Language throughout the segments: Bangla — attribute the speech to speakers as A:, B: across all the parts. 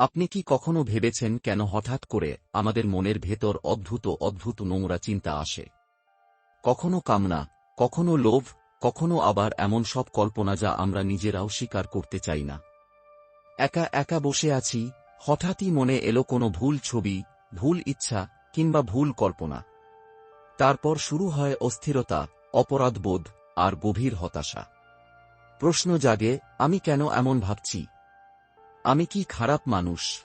A: আপনি কি কখনো ভেবেছেন কেন হঠাৎ করে আমাদের মনের ভেতর অদ্ভুত অদ্ভুত নোংরা চিন্তা আসে? কখনো কামনা, কখনো লোভ, কখনো আবার এমন সব কল্পনা যা আমরা নিজেরাও স্বীকার করতে চাই না। একা একা বসে আছি, হঠাৎই মনে এলো কোনো ভুল ছবি, ভুল ইচ্ছা কিংবা ভুল কল্পনা। তারপর শুরু হয় অস্থিরতা, অপরাধবোধ আর গভীর হতাশা। প্রশ্ন জাগে, আমি কেন এমন ভাবছি? আমি কি খারাপ মানুষ?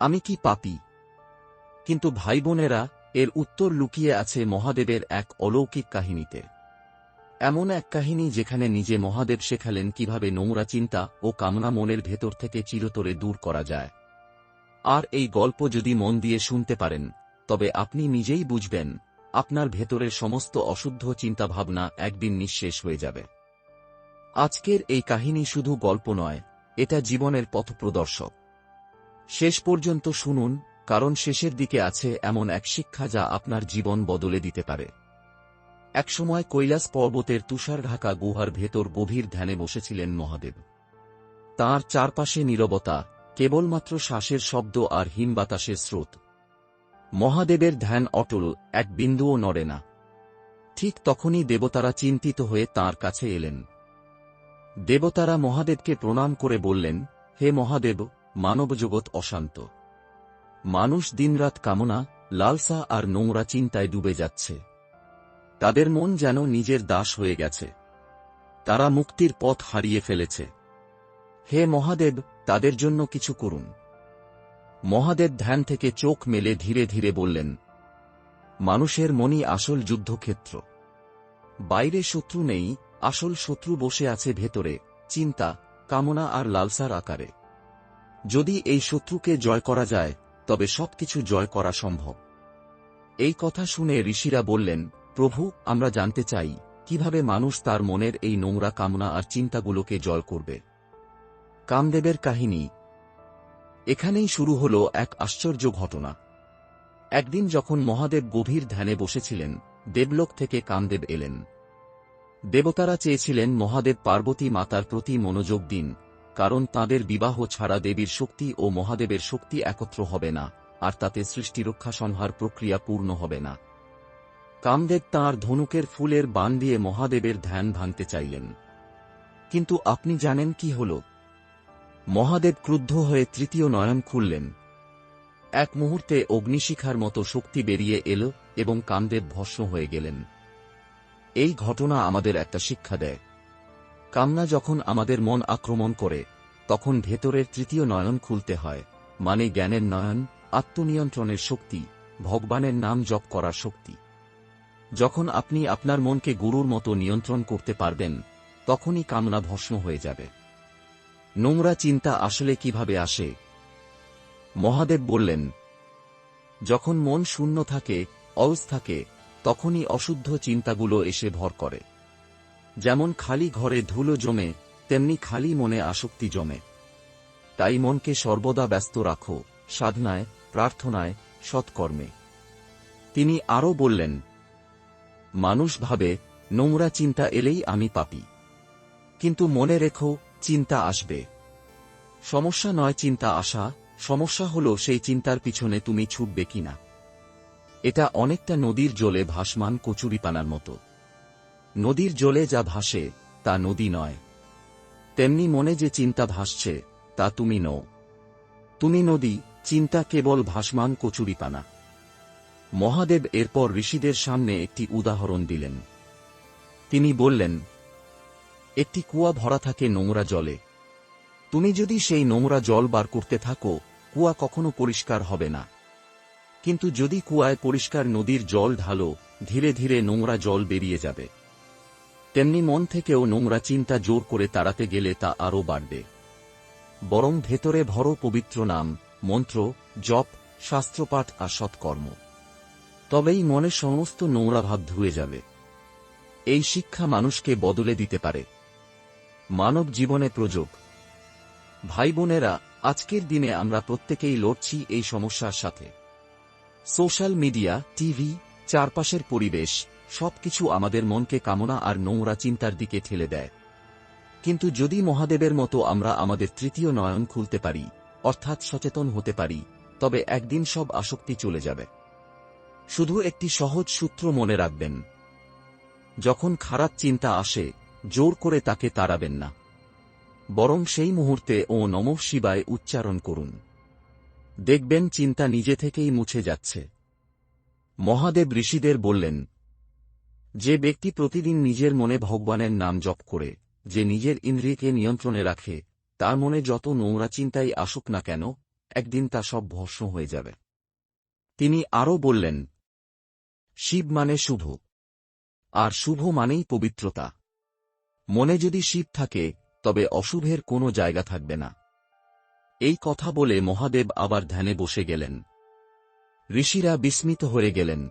A: আমি কি পাপী? কিন্তু ভাই বোনেরা এর উত্তর লুকিয়ে আছে মহাদেবের এক অলৌকিক কাহিনীতে। এমন এক কাহিনী যেখানে নিজে মহাদেব শেখালেন কীভাবে নোংরা চিন্তা ও কামনা মনের ভেতর থেকে চিরতরে দূর করা যায়। আর এই গল্প যদি মন দিয়ে শুনতে পারেন, তবে আপনি নিজেই বুঝবেন, আপনার ভেতরের সমস্ত অশুদ্ধ চিন্তাভাবনা একদিন নিঃশেষ হয়ে যাবে। আজকের এই কাহিনী শুধু গল্প নয় এটা জীবনের পথপ্রদর্শক শেষ পর্যন্ত শুনুন, কারণ শেষের দিকে আছে এমন এক শিক্ষা যা আপনার জীবন বদলে দিতে পারে। একসময় কৈলাস পর্বতের তুষার ঢাকা গুহার ভেতর গভীর ধ্যানে বসেছিলেন মহাদেব। তাঁর চারপাশে নীরবতা, কেবলমাত্র শ্বাসের শব্দ আর হিম বাতাসের স্রোত। মহাদেবের ধ্যান অটল, এক বিন্দুও নড়ে না। ঠিক তখনই দেবতারা চিন্তিত হয়ে তাঁর কাছে এলেন। দেবতারা মহাদেবকে প্রণাম করে বললেন, হে মহাদেব, মানবজগৎ অশান্ত। মানুষ দিনরাত কামনা, লালসা আর নোংরা চিন্তায় ডুবে যাচ্ছে। তাদের মন যেন নিজের দাস হয়ে গেছে। তারা মুক্তির পথ হারিয়ে ফেলেছে। হে মহাদেব, তাদের জন্য কিছু করুন। মহাদেব ধ্যান থেকে চোখ মেলে ধীরে ধীরে বললেন, মানুষের মনই আসল যুদ্ধক্ষেত্র। বাইরে শত্রু নেই আসল শত্রু বসে আছে ভেতরে, চিন্তা, কামনা আর লালসার আকারে। যদি এই শত্রুকে জয় করা যায়, তবে সবকিছু জয় করা সম্ভব। এই কথা শুনে ঋষিরা বললেন, প্রভু, আমরা জানতে চাই, কীভাবে মানুষ তার মনের এই নোংরা কামনা আর চিন্তাগুলোকে জয় করবে? কামদেবের কাহিনী। এখানেই শুরু হল এক আশ্চর্য ঘটনা। একদিন যখন মহাদেব গভীর ধ্যানে বসেছিলেন, দেবলোক থেকে কামদেব এলেন। দেবতারা চেয়েছিলেন মহাদেব পার্বতী মাতার প্রতি মনোযোগ দিন, কারণ তাদের বিবাহ ছাড়া দেবীর শক্তি ও মহাদেবের শক্তি একত্র হবে না, আর তাতে সৃষ্টিরক্ষা সংহার প্রক্রিয়া পূর্ণ হবে না। কামদেব তাঁর ধনুকের ফুলের বান দিয়ে মহাদেবের ধ্যান ভাঙতে চাইলেন। কিন্তু আপনি জানেন কি হল? মহাদেব ক্রুদ্ধ হয়ে তৃতীয় নয়ন খুললেন। এক মুহূর্তে অগ্নিশিখার মতো শক্তি বেরিয়ে এল এবং কামদেব ভস্ম হয়ে গেলেন। এই ঘটনা আমাদের একটা শিক্ষা দেয়। কামনা যখন আমাদের মন আক্রমণ করে, তখন ভেতরের তৃতীয় নয়ন খুলতে হয় মানে জ্ঞানের নয়ন, আত্মনিয়ন্ত্রণের শক্তি, ভগবানের নাম জপ করার শক্তি। যখন আপনি আপনার মনকে গুরুর মতো নিয়ন্ত্রণ করতে পারবেন, তখনই কামনা ভস্ম হয়ে যাবে। নোংরা চিন্তা আসলে কীভাবে আসে? মহাদেব বললেন, যখন মন শূন্য থাকে, অলস থাকে তখনই অশুদ্ধ চিন্তাগুলো এসে ভর করে। যেমন খালি ঘরে ধুলো জমে, তেমনি খালি মনে আসক্তি জমে। তাই মনকে সর্বদা ব্যস্ত রাখো, সাধনায়, প্রার্থনায়, সৎকর্মে। তিনি আরও বললেন, মানুষ ভাবে, নোংরা চিন্তা এলেই আমি পাপি। কিন্তু মনে রেখো, চিন্তা আসবে। সমস্যা নয় চিন্তা আসা, সমস্যা হল সেই চিন্তার পিছনে তুমি ছুটবে কিনা। এটা অনেকটা নদীর জলে ভাসমান কচুরিপানার মতো। নদীর জলে যা ভাসে, তা নদী নয়। তেমনি মনে যে চিন্তা ভাসছে, তা তুমি নও। তুমি নদী, চিন্তা কেবল ভাসমান কচুরিপানা। মহাদেব এরপর ঋষিদের সামনে একটি উদাহরণ দিলেন। তিনি বললেন, একটি কুয়া ভরা থাকে নোংরা জলে। তুমি যদি সেই নোংরা জল বার করতে থাকো, কুয়া কখনো পরিষ্কার হবে না। কিন্তু যদি কুয়ায় পরিষ্কার নদীর জল ঢালো, ধীরে ধীরে নোংরা জল বেরিয়ে যাবে। তেমনি মন থেকেও নোংরা চিন্তা জোর করে তাড়াতে গেলে তা আরও বাড়বে। বরং ভেতরে ভরো পবিত্র নাম, মন্ত্র, জপ, শাস্ত্রপাঠ আর সৎকর্ম। তবেই মনের সমস্ত নোংরা ভাব ধুয়ে যাবে। এই শিক্ষা মানুষকে বদলে দিতে পারে। মানব জীবনে প্রযোগ। ভাই বোনেরা, আজকের দিনে আমরা প্রত্যেকেই লড়ছি এই সমস্যার সাথে। সোশ্যাল মিডিয়া, টিভি, চারপাশের পরিবেশ, সবকিছু আমাদের মনকে কামনা আর নোংরা চিন্তার দিকে ঠেলে দেয়। কিন্তু যদি মহাদেবের মতো আমরা আমাদের তৃতীয় নয়ন খুলতে পারি, অর্থাৎ সচেতন হতে পারি, তবে একদিন সব আসক্তি চলে যাবে। শুধু একটি সহজ সূত্র মনে রাখবেন। যখন খারাপ চিন্তা আসে, জোর করে তাকে তাড়াবেন না। বরং সেই মুহূর্তে ও নম শিবায় উচ্চারণ করুন। দেখবেন চিন্তা নিজে থেকেই মুছে যাচ্ছে। মহাদেব ঋষিদের বললেন, যে ব্যক্তি প্রতিদিন নিজের মনে ভগবানের নাম জপ করে, যে নিজের ইন্দ্রিয়কে নিয়ন্ত্রণে রাখে, তার মনে যত নোংরা চিন্তাই আসুক না কেন, একদিন তা সব ভস্ম হয়ে যাবে। তিনি আরও বললেন, শিব মানে শুভ, আর শুভ মানেই পবিত্রতা। মনে যদি শিব থাকে, তবে অশুভের কোনো জায়গা থাকবে না। এই কথা বলে মহাদেব আবার ধ্যানে বসে গেলেন। ঋষিরা বিস্মিত হয়ে গেলেন।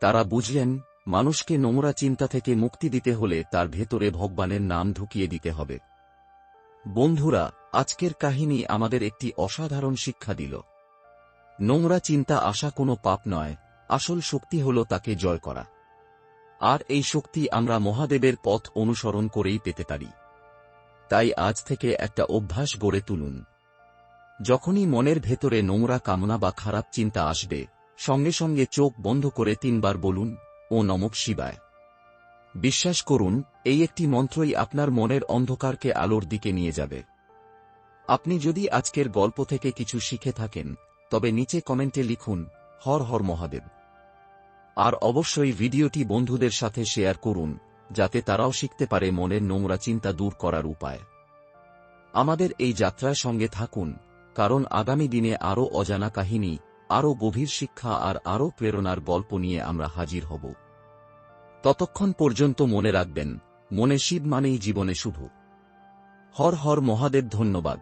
A: তারা বুঝলেন, মানুষকে নোংরা চিন্তা থেকে মুক্তি দিতে হলে তার ভেতরে ভগবানের নাম ঢুকিয়ে দিতে হবে। বন্ধুরা, আজকের কাহিনী আমাদের একটি অসাধারণ শিক্ষা দিল। নোংরা চিন্তা আসা কোনো পাপ নয়, আসল শক্তি হল তাকে জয় করা। আর এই শক্তি আমরা মহাদেবের পথ অনুসরণ করেই পেতে পারি। তাই আজ থেকে একটা অভ্যাস গড়ে তুলুন। যখনই মনের ভেতরে নোংরা কামনা বা খারাপ চিন্তা আসবে, সঙ্গে সঙ্গে চোখ বন্ধ করে তিনবার বলুন, ও নমক শিবায়। বিশ্বাস করুন, এই একটি মন্ত্রই আপনার মনের অন্ধকারকে আলোর দিকে নিয়ে যাবে। আপনি যদি আজকের গল্প থেকে কিছু শিখে থাকেন, তবে নিচে কমেন্টে লিখুন, হর হর মহাদেব। আর অবশ্যই ভিডিওটি বন্ধুদের সাথে শেয়ার করুন, যাতে তারাও শিখতে পারে মনের নোংরা চিন্তা দূর করার উপায়। আমাদের এই যাত্রার সঙ্গে থাকুন কারণ আগামী দিনে আরও অজানা কাহিনী, আরও গভীর শিক্ষা আর আরও প্রেরণার গল্প নিয়ে আমরা হাজির হব। ততক্ষণ পর্যন্ত মনে রাখবেন, মনে শিব মানেই জীবনে শুভ। হর হর মহাদেব ধন্যবাদ।